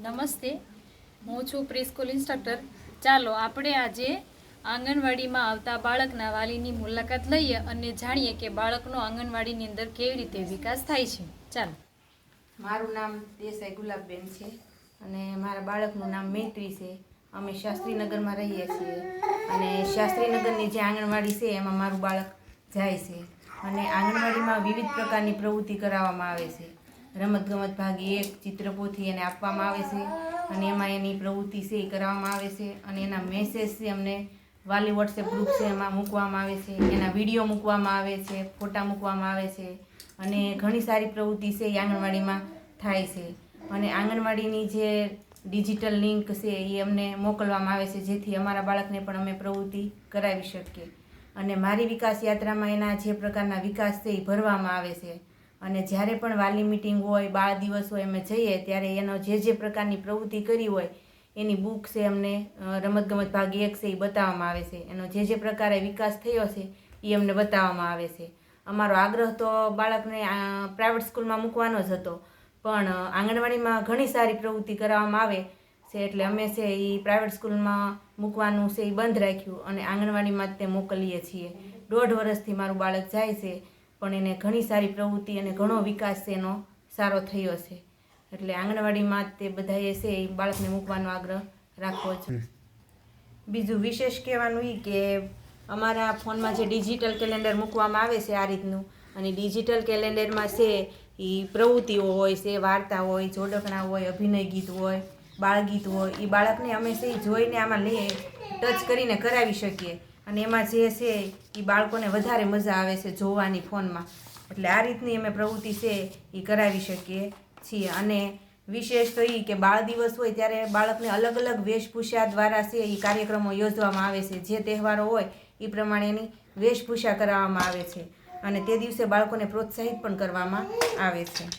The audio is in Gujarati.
નમસ્તે. હું છું પ્રી સ્કૂલ ઇન્સ્ટ્રક્ટર. ચાલો, આપણે આજે આંગણવાડીમાં આવતા બાળકના વાલીની મુલાકાત લઈએ અને જાણીએ કે બાળકનો આંગણવાડીની અંદર કેવી રીતે વિકાસ થાય છે. ચાલો. મારું નામ દેસાઈ ગુલાબબેન છે અને મારા બાળકનું નામ મૈત્રી છે. અમે શાસ્ત્રીનગરમાં રહીએ છીએ અને શાસ્ત્રીનગરની જે આંગણવાડી છે એમાં મારું બાળક જાય છે અને આંગણવાડીમાં વિવિધ પ્રકારની પ્રવૃત્તિ કરાવવામાં આવે છે. રમતગમત ભાગ એક ચિત્રપોથી એને આપવામાં આવે છે. અને એમાં એની પ્રવૃત્તિ છે એ કરાવવામાં આવે છે. અને એના મેસેજ છે અમને વાલી વોટ્સએપ ગ્રુપ છે એમાં મૂકવામાં આવે છે. એના વીડિયો મૂકવામાં આવે છે, ફોટા મૂકવામાં આવે છે. અને ઘણી સારી પ્રવૃત્તિ છે એ આંગણવાડીમાં થાય છે. અને આંગણવાડીની જે ડિજિટલ લિંક છે એ અમને મોકલવામાં આવે છે, જેથી અમારા બાળકને પણ અમે પ્રવૃત્તિ કરાવી શકીએ. અને મારી વિકાસ યાત્રામાં એના જે પ્રકારના વિકાસ છે એ ભરવામાં આવે છે. અને જ્યારે પણ વાલી મિટિંગ હોય, બાળ દિવસ હોય, અમે જઈએ, ત્યારે એનો જે જે પ્રકારની પ્રવૃત્તિ કરી હોય, એની બુક છે અમને રમતગમત ભાગ એક છે, એ બતાવવામાં આવે છે. એનો જે જે પ્રકારે વિકાસ થયો છે, એ અમને બતાવવામાં આવે છે. અમારો આગ્રહ તો બાળકને પ્રાઇવેટ સ્કૂલમાં મૂકવાનો જ હતો. પણ આંગણવાડીમાં ઘણી સારી પ્રવૃત્તિ કરાવવામાં આવે છે, એટલે અમે છે, એ પ્રાઇવેટ સ્કૂલમાં મૂકવાનું છે, એ બંધ રાખ્યું અને આંગણવાડીમાં જ તે મોકલીએ છીએ. દોઢ વર્ષથી મારું બાળક જાય છે. પણ એને ઘણી સારી પ્રવૃત્તિ અને ઘણો વિકાસ એનો સારો થયો છે. એટલે આંગણવાડીમાં તે બધાએ છે એ બાળકને મૂકવાનો આગ્રહ રાખવો છે બીજું વિશેષ કહેવાનું એ કે અમારા ફોનમાં જે ડિજિટલ કેલેન્ડર મૂકવામાં આવે છે આ રીતનું અને ડિજિટલ કેલેન્ડરમાં છે એ પ્રવૃત્તિઓ હોય છે વાર્તા હોય જોડકણા હોય અભિનય ગીત હોય બાળગીત હોય એ બાળકને અમે છે જોઈને આમાં લઈએ ટચ કરીને કરાવી શકીએ. અને એમાં જે છે એ બાળકોને વધારે મજા આવે છે જોવાની ફોનમાં. એટલે આ રીતની અમે પ્રવૃત્તિ છે એ કરાવી શકીએ છીએ. અને વિશેષ તો એ કે બાળ દિવસ હોય ત્યારે બાળકને અલગ અલગ વેશભૂષા દ્વારા છે એ કાર્યક્રમો યોજવામાં આવે છે. જે તહેવારો હોય એ પ્રમાણેની વેશભૂષા કરાવવામાં આવે છે. અને તે દિવસે બાળકોને પ્રોત્સાહિત પણ કરવામાં આવે છે.